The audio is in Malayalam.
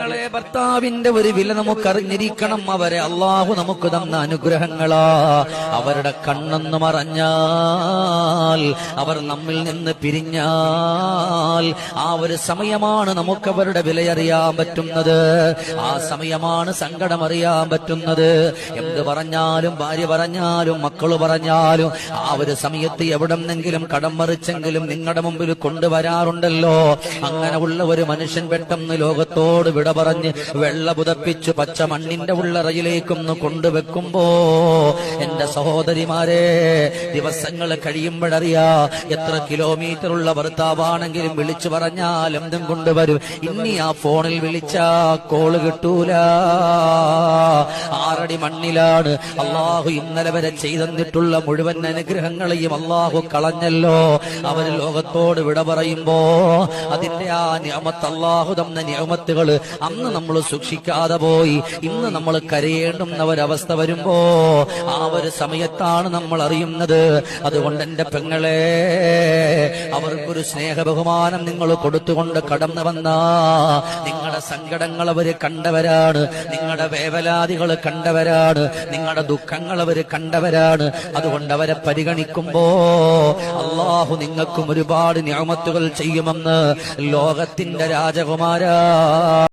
നിങ്ങളെ ഭർത്താവിന്റെ ഒരു വില നമുക്ക് അറിഞ്ഞിരിക്കണം അവരെ. അള്ളാഹു നമുക്ക് തന്ന അനുഗ്രഹങ്ങളാ. അവരുടെ കണ്ണെന്ന് മറഞ്ഞാൽ അവർ നമ്മിൽ നിന്ന് പിരിഞ്ഞാൽ ആ ഒരു സമയമാണ് നമുക്ക് അവരുടെ വിലയറിയാൻ പറ്റുന്നത്. ആ സമയമാണ് സങ്കടം അറിയാൻ പറ്റുന്നത്. എന്ത് പറഞ്ഞാലും ഭാര്യ പറഞ്ഞാലും മക്കൾ പറഞ്ഞാലും ആ ഒരു സമയത്ത് എവിടെന്നെങ്കിലും കടം മറിച്ചെങ്കിലും നിങ്ങളുടെ മുമ്പിൽ കൊണ്ടുവരാറുണ്ടല്ലോ. അങ്ങനെ ഉള്ള ഒരു മനുഷ്യൻ പെട്ടെന്ന് ലോകത്തോട് വിട പറഞ്ഞ് വെള്ള പുതപ്പിച്ചു പച്ച മണ്ണിന്റെ ഉള്ളറയിലേക്കൊന്ന് കൊണ്ടുവെക്കുമ്പോ എന്റെ സഹോദരിമാരെ ദിവസങ്ങൾ കഴിയുമ്പോഴറിയാ എത്ര കിലോമീറ്റർ ഉള്ള ഭർത്താവാണെങ്കിലും വിളിച്ചു പറഞ്ഞാൽ എന്തും കൊണ്ടുവരും. ഇനി ആ ഫോണിൽ വിളിച്ചാ കോൾ കിട്ടൂല. മണ്ണിലാണ്. അള്ളാഹു ഇന്നലെ വരെ ചെയ്തെന്നിട്ടുള്ള മുഴുവൻ അനുഗ്രഹങ്ങളെയും അള്ളാഹു കളഞ്ഞല്ലോ. അവർ ലോകത്തോട് വിട പറയുമ്പോ അതിന്റെ ആ നിയമത്ത് അള്ളാഹു തന്ന നിയമത്തുകൾ അന്ന് നമ്മൾ സൂക്ഷിക്കാതെ പോയി. ഇന്ന് നമ്മൾ കരയേണ്ടുന്ന ഒരവസ്ഥ വരുമ്പോ ആ ഒരു സമയത്താണ് നമ്മൾ അറിയുന്നത്. അതുകൊണ്ട് എന്റെ പെങ്ങളെ അവർക്കൊരു സ്നേഹ ബഹുമാനം നിങ്ങൾ കൊടുത്തുകൊണ്ട് കടന്നു വന്ന. നിങ്ങളുടെ സങ്കടങ്ങൾ അവർ കണ്ടവരാണ്. നിങ്ങളുടെ വേവലാതികൾ കണ്ടവരാണ് നിങ്ങളുടെ ദുഃഖങ്ങൾ അവർ കണ്ടവരാണ്. അതുകൊണ്ട് അവരെ പരിഗണിക്കുമ്പോ അള്ളാഹു നിങ്ങൾക്കും ഒരുപാട് ഞാമത്തുകൾ ചെയ്യുമെന്ന് ലോകത്തിന്റെ രാജകുമാര